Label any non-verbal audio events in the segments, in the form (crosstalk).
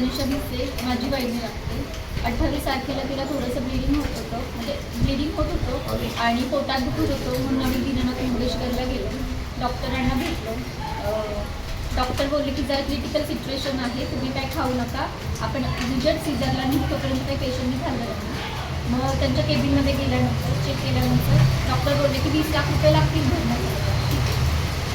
तनिषा दिसते माझी बहिणी लागते. अठ्ठावीस तारखेला तिला थोडंसं ब्लिडिंग होत होतं. म्हणजे ब्लिडिंग होत होतं आणि पोटात दुखत होतं म्हणून आम्ही दिनानाथ मुंगेशकरला गेलो. डॉक्टरांना भेटलो. डॉक्टर बोलले की जरा क्रिटिकल सिच्युएशन आहे तुम्ही काय खाऊ नका. आपण रिजल्ट सीझरला निघतोपर्यंत काही पेशंटनी खाल्लं नाही मग त्यांच्या केबिनमध्ये गेल्यानंतर चेक केल्यानंतर डॉक्टर बोलले की वीस लाख रुपये लागतील भरण्यासाठी.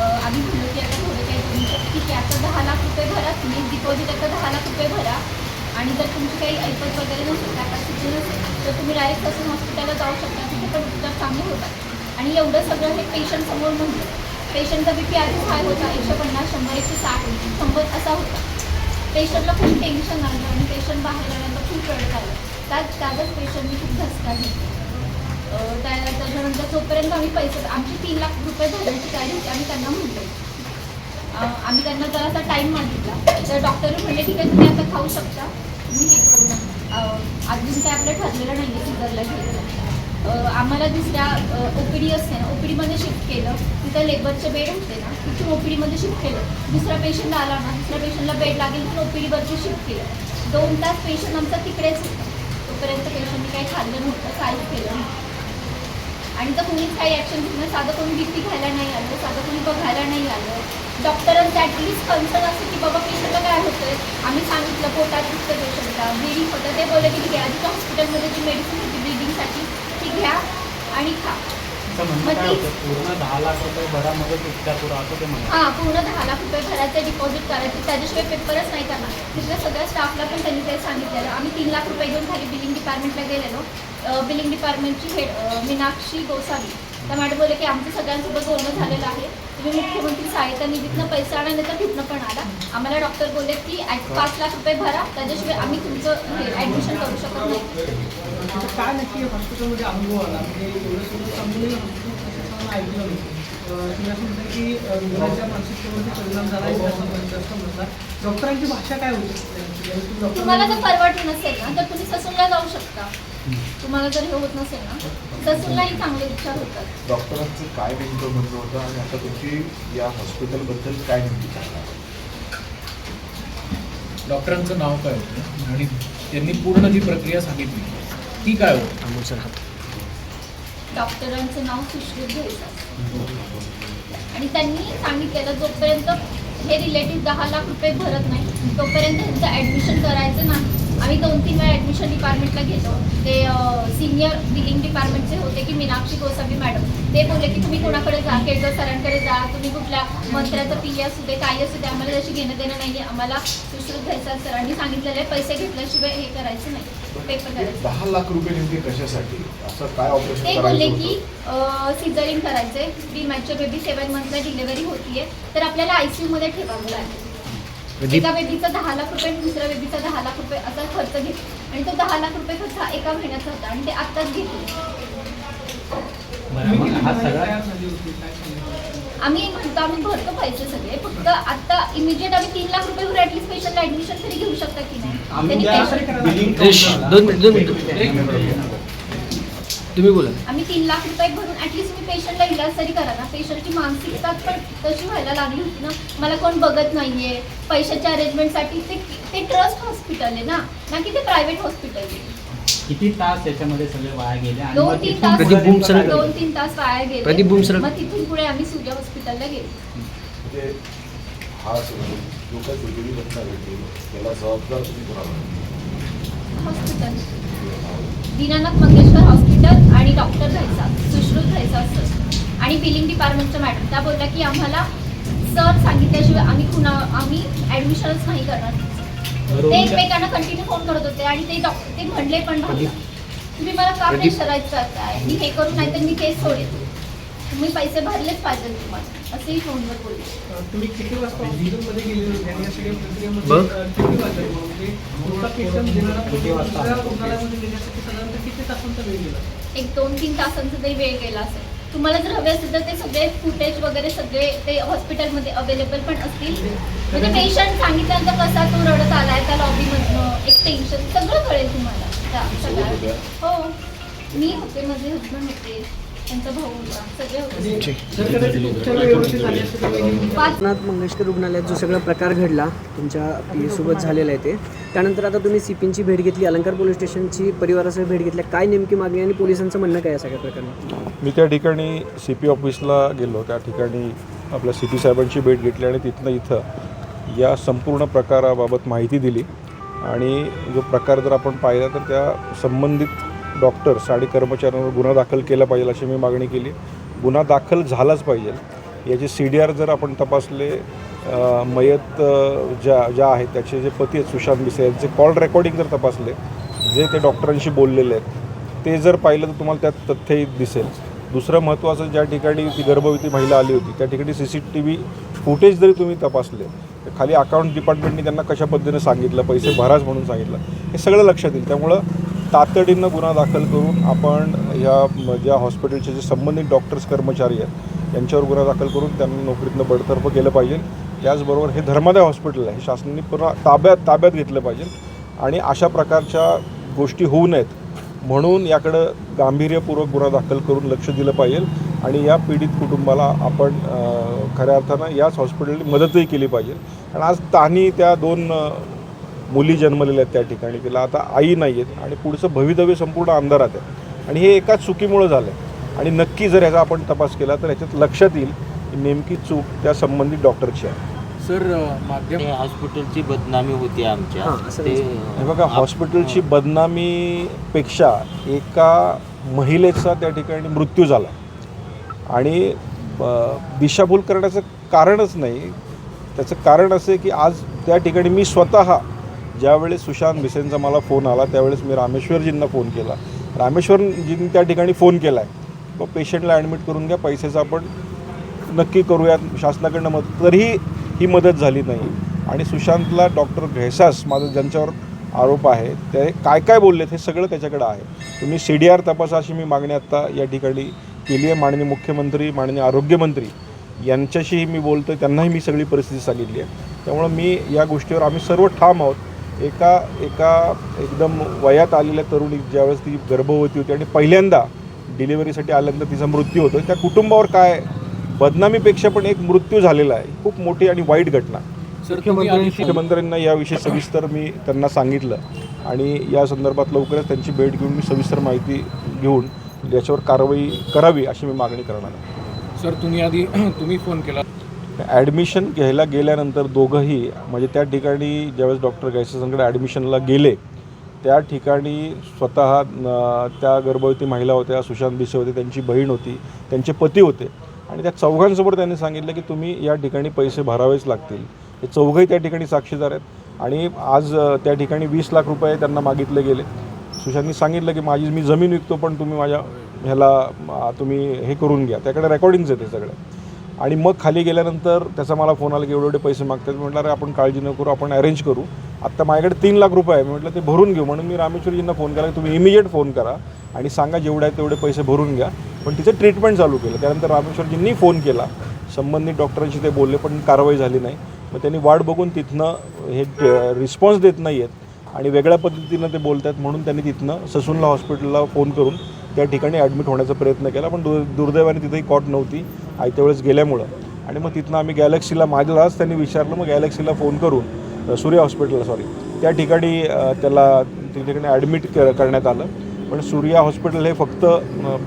आम्ही म्हणलो की आता थोडे काही तुमचं ठीक आहे आता दहा लाख रुपये भरा तुम्ही. डिपॉझिट आता दहा लाख रुपये भरा. आणि जर तुमची काही ऐपत वगैरे नसेल कॅपॅसिटी नसेल तर तुम्ही डायरेक्ट तसं हॉस्पिटलला जाऊ शकता. तिथे पण उपचार चांगले होतात. आणि एवढं सगळं हे पेशंट समोर म्हणतो पेशंटचा बी पी आधीच हाय होता. एकशे पन्नास शंभर एकशे साठ शंभर असा होता. पेशंटला खूप टेन्शन आलं आणि पेशंट बाहेर आल्यानंतर खूप रडत आलं. त्याच त्यातच पेशंटनी खूप धसका घेतला. त्याच्यानंतर जोपर्यंत आम्ही पैसे आमचे तीन लाख रुपये भरायची गाडी होती आम्ही त्यांना म्हणतो आम्ही त्यांना जरासा टाईम मागितला. तर डॉक्टर म्हणले ठीक आहे तुम्ही आता खाऊ शकता. तुम्ही हे करू नका अजून काय आपलं ठरलेलं नाही आहे सिझरला घ्यायचं आम्हाला दुसऱ्या ओ पी डी असते ना ओ पी डीमध्ये शिफ्ट केलं. तिथं लेबरचे बेड होते ना तिथून ओ पी डीमध्ये शिफ्ट केलं. दुसरा पेशंट आला ना दुसऱ्या पेशंटला बेड लागेल तर ओ पी डीवरती शिफ्ट केलं. दोन तास पेशंट आमचा तिकडेच होता. तोपर्यंत पेशंटने काही खाल्लं नव्हतं काहीच केलं आणि जर कोणीच काही ॲक्शन घेतलं साधं कोणी भीती घ्यायला नाही आलं साधं कोणी बघायला नाही आलं डॉक्टरांचं ॲटलिस्ट कन्सर्न असतं की बाबा पेशंटला काय होतंय? आम्ही सांगितलं पोटात दुखतं पेशंटला ब्लिडिंग होतं. ते बोलले की आहे आधी हॉस्पिटलमध्ये जी मेडिसिन होती ब्लिडिंगसाठी ती घ्या आणि खा. होतं? पूर्ण दहा लाख रुपये म्हणतात. हां पूर्ण दहा लाख रुपये डिपॉझिट करायची. त्याच्याशिवाय पेपरच नाही करणार. तिथल्या सगळ्या स्टाफला पण त्यांनी ते सांगितलेलं. आम्ही तीन लाख रुपये घेऊन खाली बिलिंग डिपार्टमेंटला गेलेलो. बिलिंग डिपार्टमेंटची हेड मीनाक्षी गोसावी. त्या मॅडम बोलले की आमचं सगळ्यांसोबत बोलणं झालेलं आहे. तुम्ही मुख्यमंत्री सहायता निधीतनं पैसा आणा नाही तर तिथनं पण आला आम्हाला डॉक्टर बोलले की पाच लाख रुपये भरा. त्याच्याशिवाय आम्ही तुमचं हे ॲडमिशन करू शकत नाही. काय नक्की हॉस्पिटलमध्ये अनुभव आला? म्हणजे की रुग्णाच्या मानसिकतेवरती परिणाम झाला म्हटला. डॉक्टरांची भाषा काय होती? तुम्हाला जर परवडलं नसेल ना तर तुम्ही ससूनला जाऊ शकता. तुम्हाला जर हे होत नसेल ना ससूनलाही चांगले उपचार होतात. डॉक्टरांचं काय नेमकं म्हणणं होतं आणि आता तुमची या हॉस्पिटलबद्दल काय नेमकी चालणार आहे? डॉक्टरांचं नाव काय होतं? आणि त्यांनी पूर्ण जी प्रक्रिया सांगितली ती काय होती? डॉक्टरांचं नाव सुश्रुत घ्यायचं आणि त्यांनी सांगितलेलं जोपर्यंत हे रिलेटिव्ह दहा लाख रुपये भरत नाही तोपर्यंत त्यांचं ॲडमिशन करायचं नाही. आम्ही दोन तीन वेळा ॲडमिशन डिपार्टमेंटला गेलो. ते सिनियर बिलिंग डिपार्टमेंटचे होते की मीनाक्षी गोसावी मॅडम ते बोलले की तुम्ही कोणाकडे जा केळकर सरांकडे जा तुम्ही कुठल्या मंत्र्याचं पी असू दे काही असू दे आम्हाला जशी घेणं देणं नाही आहे आम्हाला सुश्रुत घ्यायचा सरांनी सांगितलेलं आहे पैसे घेतल्याशिवाय हे करायचं नाही. पेपर करायचं. दहा लाख रुपये नेमके कशासाठी? असं काय ऑपरेशन ते बोलले करायचं की होतं सिझरिंग करायचंय. प्री मॅच्युअर बेबी सेवन मंथला डिलिव्हरी होतीये. तर आपल्याला आयसीयू मध्ये ठेवावं लागेल. एका बेबीचा दहा लाख रुपये आणि दुसऱ्या बेबीचा दहा लाख रुपये असा खर्च घेतला. आणि तो दहा लाख रुपये खर्च हा एका महिन्याचा होता आणि ते आत्ताच घेतले. हा सगळा आम्ही म्हणतो आम्ही भरतो पैसे सगळे. फक्त आता इमिजिएट आम्ही तीन लाख रुपये ॲटलीस्ट पेशंटला ऍडमिशन तरी घेऊ शकता की नाही. तुम्ही बोला. आम्ही तीन लाख रुपये भरून ऍटलीस्ट मी पेशंटला इलाज तरी करा ना. पेशंटची मानसिकता पण तशी व्हायला लागली होती ना. मला कोण बघत नाहीये. पैशाच्या अरेंजमेंटसाठी ते ते ट्रस्ट हॉस्पिटल आहे ना. ना की ते प्रायव्हेट हॉस्पिटल आहे. किती तास त्याच्यामध्ये सगळे वाया गेले आणि दोन मग तीन तिथून तास प्रदीप पुढे बुमसर- नेमकं काय दोन? तीन तास वाया गेले. प्रदीप बुमसर- मग तिथून पुढे आम्ही सूर्य हॉस्पिटलला गेलो. म्हणजे हा जो काही दुर्दैवी घटना घडली याला जबाबदार तुम्ही कोणाला? हॉस्पिटल. दीनानाथ मंगेशकर हॉस्पिटल आणि डॉक्टर घ्यायचा सुश्रुत घ्यायचा सर आणि बिलिंग डिपार्टमेंटच्या मॅडम. त्या बोलल्या की आम्हाला सर सांगितल्याशिवाय आम्ही कुणा आम्ही ॲडमिशनच नाही करणार. ते एकमेकांना कंटिन्यू फोन करत होते आणि ते डॉक्टर ते म्हणले पण तुम्ही मला का प्रेशराईज करताय मी हे करू नाही तर मी केस सोडेल तुम्ही पैसे भरलेच पाहिजे तुम्हाला. असेही फोनवर बोलले. अं, तुम्ही किती वाजता हॉस्पिटलमध्ये गेले होते? आणि या सगळ्या प्रक्रियेमध्ये बघ. अं, किती वाजता म्हणजे तुमचा पेशंट देणारा किती वाजता? दुसऱ्या रुग्णालयामध्ये नेण्यासाठी साधारणतः किती तासांचा वेळ गेला? एक दोन तीन तासांचा तरी वेळ गेला असेल. तुम्हाला जर हवे असेल तर ते सगळे फुटेज वगैरे सगळे ते हॉस्पिटलमध्ये अवेलेबल पण असतील. म्हणजे पेशंट सांगितल्यानंतर कसा तो रडत आलाय त्या लॉबीमधनं एक टेन्शन सगळं कळेल तुम्हाला. हो. मी होते माझे हजबंड होते त्यांचा भाऊ होता सगळे होते. म्हणजे जर कदाचित उपचार व्यवस्थित झाले असते तर वहिनी पाच नाथ मंगेशकर रुग्णालयात जो सगळा प्रकार घडला तुमच्या पीएसोबत झालेला आहे ते. त्यानंतर आता तुम्ही सीपींची भेट घेतली अलंकार पोलीस स्टेशनची परिवारासह भेट घेतली काय नेमकी मागणी आणि पोलिसांचं म्हणणं काय आहे सगळ्या प्रकरणात? मी त्या ठिकाणी सी पी ऑफिसला गेलो. त्या ठिकाणी आपल्या सी पी साहेबांची भेट घेतली आणि तिथनं इथं या संपूर्ण प्रकाराबाबत माहिती दिली. आणि जो प्रकार जर आपण पाहिला तर त्या संबंधित डॉक्टर्स आणि कर्मचाऱ्यांवर गुन्हा दाखल केला पाहिजे अशी मी मागणी केली. गुन्हा दाखल झालाच पाहिजे. याचे सी डी आर जर आपण तपासले मयत ज्या ज्या आहेत त्याचे जे पती आहेत सुशांत मिसे यांचे कॉल रेकॉर्डिंग जर तपासले जे ते डॉक्टरांशी बोललेले आहेत ते जर पाहिलं तर तुम्हाला त्यात तथ्यही दिसेल. दुसरं महत्त्वाचं ज्या ठिकाणी ती गर्भवती महिला आली होती त्या ठिकाणी C C T V footage जरी तुम्ही तपासले तर खाली अकाउंट डिपार्टमेंटने त्यांना कशा पद्धतीने सांगितलं पैसे भराच म्हणून सांगितलं हे सगळं लक्षात येईल. त्यामुळं तातडीनं गुन्हा दाखल करून आपण ह्या ज्या हॉस्पिटलचे जे संबंधित डॉक्टर्स कर्मचारी आहेत यांच्यावर गुन्हा दाखल करून त्यांना नोकरीतनं बडतर्फ केलं पाहिजे. त्याचबरोबर हे धर्मादाय हॉस्पिटल आहे हे शासनाने पुन्हा ताब्यात ताब्यात घेतलं पाहिजे. आणि अशा प्रकारच्या गोष्टी होऊ नयेत. म्हणून याकडं गांभीर्यपूर्वक गुन्हा दाखल करून लक्ष दिलं पाहिजे आणि या पीडित कुटुंबाला आपण खऱ्या अर्थानं याच हॉस्पिटलने मदतही केली पाहिजे. आणि आज तानी त्या दोन मुली जन्मलेल्या आहेत त्या ठिकाणी. तिला आता आई नाही आहेत आणि पुढचं भवितव्य संपूर्ण अंधारात आहे. आणि हे एकाच चुकीमुळं झालं आहे आणि नक्की जर ह्याचा आपण तपास केला तर ह्याच्यात लक्षात येईल की नेमकी चूक त्या संबंधित डॉक्टरची आहे. सर माध्यम. ते हॉस्पिटलची बदनामी होती आमच्या. हां, ते हे बघा हॉस्पिटलची बदनामीपेक्षा एका महिलेचा त्या ठिकाणी मृत्यू झाला. आणि दिशाभूल करण्याचं कारणच नाही. त्याचं कारण असं आहे की आज त्या ठिकाणी मी स्वतः ज्यावेळेस सुशांत भिसेंचा मला फोन आला त्यावेळेस मी रामेश्वरजींना फोन केला. रामेश्वरजींनी त्या ठिकाणी फोन केला आहे मग पेशंटला ॲडमिट करून घ्या पैशाचं आपण नक्की करूयात शासनाकडनं मदत. तरीही ही मदत झाली नाही. आणि सुशांतला डॉक्टर घेसास माझं ज्यांच्यावर आरोप आहे ते काय काय बोललेत हे सगळं त्याच्याकडे आहे. तुम्ही सी डी आर तपासा अशी मी मागणी आत्ता या ठिकाणी केली आहे. माननीय मुख्यमंत्री माननीय आरोग्यमंत्री यांच्याशीही मी बोलतो त्यांनाही मी सगळी परिस्थिती सांगितली आहे. त्यामुळं मी या गोष्टीवर आम्ही सर्व ठाम आहोत. एका एका एकदम वयात आलेल्या तरुणी ज्यावेळेस ती गर्भवती होती आणि पहिल्यांदा डिलिव्हरीसाठी आल्यानंतर तिचा मृत्यू होतो. त्या कुटुंबावर काय बदनामीपेक्षा पण एक मृत्यू झालेला आहे. खूप मोठी आणि वाईट घटना. आधी मुख्यमंत्र्यांना याविषयी सविस्तर मी त्यांना सांगितलं. आणि या संदर्भात लवकरच त्यांची भेट घेऊन मी सविस्तर माहिती घेऊन याच्यावर कारवाई करावी अशी मी मागणी करणार आहे. सर तुम्ही आधी (clears throat) तुम्ही फोन केला. ॲडमिशन घ्यायला गेल्यानंतर दोघंही म्हणजे त्या ठिकाणी ज्यावेळेस डॉक्टर गायसेसंकडे ॲडमिशनला गेले त्या ठिकाणी स्वतः त्या गर्भवती महिला होत्या सुशांत बिसे होते त्यांची बहीण होती त्यांचे पती होते. आणि त्या चौघांसमोर त्यांनी सांगितलं की तुम्ही या ठिकाणी पैसे भरावेच लागतील. हे चौघही त्या ठिकाणी साक्षीदार आहेत. आणि आज त्या ठिकाणी वीस लाख रुपये त्यांना मागितले गेले. सुशांतनी सांगितलं की माझी मी जमीन विकतो पण तुम्ही माझ्या ह्याला तुम्ही हे करून घ्या. त्याकडे रेकॉर्डिंग्स येते हे सगळे. आणि मग खाली गेल्यानंतर त्याचा मला फोन आला की एवढे एवढे पैसे मागतात मी म्हटलं अरे आपण काळजी न करू आपण अरेंज करू. आत्ता माझ्याकडे तीन लाख रुपये आहे. मी म्हटलं ते भरून घेऊ. म्हणून मी रामेश्वरजींना फोन केला की तुम्ही इमिजिएट फोन करा आणि सांगा जेवढे आहे तेवढे पैसे भरून घ्या. पण तिचं ट्रीटमेंट चालू केलं. त्यानंतर रामेश्वरजींनी फोन केला. संबंधित डॉक्टरांशी ते बोलले पण कारवाई झाली नाही. मग त्यांनी वाट बघून तिथनं हे रिस्पॉन्स देत नाही आहेत आणि वेगळ्या पद्धतीनं ते बोलत आहेत म्हणून त्यांनी तिथनं ससूनला हॉस्पिटलला फोन करून त्या ठिकाणी ॲडमिट होण्याचा प्रयत्न केला. पण दु दुर्दैवाने तिथेही कॉट नव्हती. आयत्या वेळेस गेल्यामुळं. आणि मग तिथनं आम्ही गॅलेक्सीला मागलाच त्यांनी विचारलं. मग गॅलेक्सीला फोन करून सूर्य हॉस्पिटलला सॉरी त्या ठिकाणी त्याला त्या ठिकाणी ॲडमिट करण्यात आलं. पण सूर्या हॉस्पिटल हे फक्त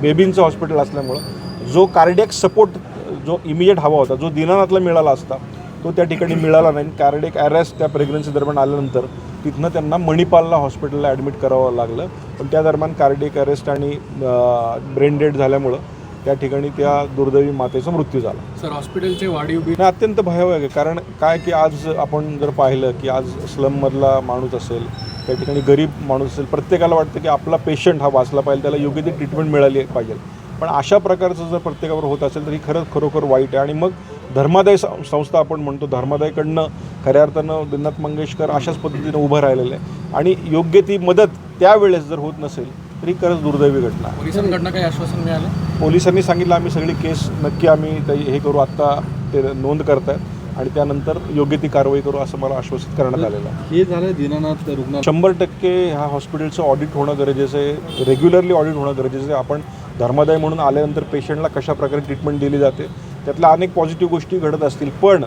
बेबींचं हॉस्पिटल असल्यामुळं जो कार्डियक सपोर्ट जो इमिजिएट हवा होता जो दिनानाथला मिळाला असता तो त्या ठिकाणी मिळाला नाही. कार्डियक अरेस्ट त्या प्रेग्नन्सी दरम्यान आल्यानंतर तिथनं त्यांना मणिपालला हॉस्पिटलला ॲडमिट करावं लागलं. पण त्या दरम्यान कार्डियक अरेस्ट आणि ब्रेन डेड झाल्यामुळं त्या ठिकाणी त्या दुर्दैवी मातेचा मृत्यू झाला. सर हॉस्पिटलचे वाढीव बिल? अत्यंत भयावह आहे. कारण काय की आज आपण जर पाहिलं की आज स्लममधला माणूस असेल त्या ठिकाणी गरीब माणूस असेल प्रत्येकाला वाटतं की आपला पेशंट हा वाचला पाहिजे त्याला योग्य ती ट्रीटमेंट मिळाली पाहिजे. पण अशा प्रकारचं जर प्रत्येकावर होत असेल तर ही खरंच खरोखर वाईट आहे. आणि मग धर्मादाय संस्था आपण म्हणतो धर्मादायकडनं खऱ्या अर्थानं दिनाथ मंगेशकर अशाच पद्धतीनं उभं राहिलेलं आहे. आणि योग्य ती मदत त्यावेळेस जर होत नसेल तरी खरंच दुर्दैवी घटना. पोलिसांकडनं काही आश्वासन मिळालं? पोलिसांनी सांगितलं आम्ही सगळी केस नक्की आम्ही ते हे करू. आत्ता ते नोंद करतायत. आणि त्यानंतर योग्य ती कारवाई करू असं मला आश्वासित करण्यात आलेलं आहे. हे झालं दीनानाथ रुग्णालय. शंभर टक्के ह्या हॉस्पिटलचं ऑडिट होणं गरजेचं आहे. रेग्युलरली ऑडिट होणं गरजेचं आहे. आपण धर्मादाय म्हणून आल्यानंतर पेशंटला कशा प्रकारे ट्रीटमेंट दिली जाते त्यातल्या अनेक पॉझिटिव्ह गोष्टी घडत असतील. पण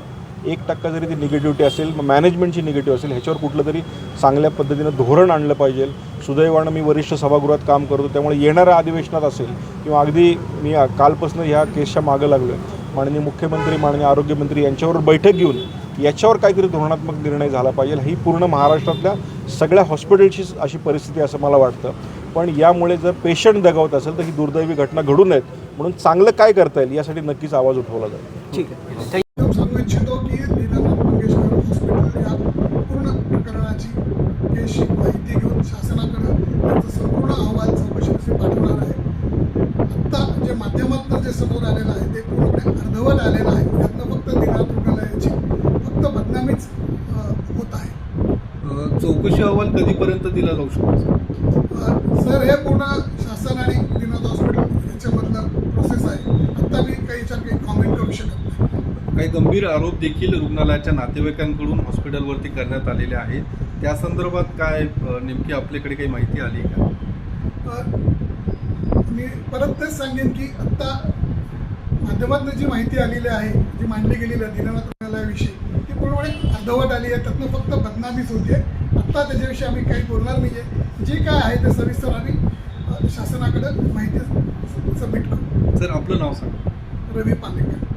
एक टक्का जरी ती निगेटिव्हिटी असेल मग मॅनेजमेंटची निगेटिव्ह असेल ह्याच्यावर कुठलं तरी चांगल्या पद्धतीनं धोरण आणलं पाहिजे. सुदैवानं मी वरिष्ठ सभागृहात काम करतो. त्यामुळे येणाऱ्या अधिवेशनात असेल किंवा अगदी मी कालपासून ह्या केसच्या मागं लागलो आहे माननीय मुख्यमंत्री माननीय आरोग्यमंत्री यांच्यावर बैठक घेऊन याच्यावर काहीतरी धोरणात्मक निर्णय झाला पाहिजे. ही पूर्ण महाराष्ट्रातल्या सगळ्या हॉस्पिटलचीच अशी परिस्थिती असं मला वाटतं. पण यामुळे जर पेशंट दगावत असेल तर ही दुर्दैवी घटना घडू नयेत. म्हणून चांगलं काय करता येईल यासाठी नक्कीच आवाज उठवला जाईल. ठीक आहे एकदम सांगू इच्छितो की दीनानाथ मंगेशकर हॉस्पिटल या पूर्ण प्रकरणाची केसची माहिती घेऊन शासनाकडे त्याचा संपूर्ण अहवाल चौकशीसाठी पाठवणार आहे आत्ता जे माध्यमातून जे समोर आलेलं आहे ते पूर्णपणे अर्धवट आलेलं आहे यातनं फक्त दीनानाथ रुग्णालयाची फक्त बदनामीच अ, होत आहे चौकशी अहवाल कधीपर्यंत दिला जाऊ शकतो? सर हे पूर्ण शासन आणि दीनानाथ हॉस्पिटल याच्यामधलं प्रोसेस आहे. आत्ता मी काही काही कॉमेंट करू शकत नाही. काही गंभीर आरोप देखील रुग्णालयाच्या नातेवाईकांकडून हॉस्पिटलवरती करण्यात आलेले आहेत. त्या संदर्भात काय नेमकी आपल्याकडे काही माहिती आली का? मी परत तेच सांगेन की आत्ता माध्यमातून जी माहिती आलेली आहे जी मांडली गेलेली आहे दीनानाथ रुग्णालयाविषयी ती पूर्णपणे अर्धवट आली आहे. त्यातनं फक्त बदनामीच होती आत्ता त्याच्याविषयी आम्ही काही बोलणार नाही आहे जे काय आहे ते सविस्तर आम्ही शासनाकडे माहिती सबमिट करू. सर आपलं नाव सांगा. रवी पालेकर.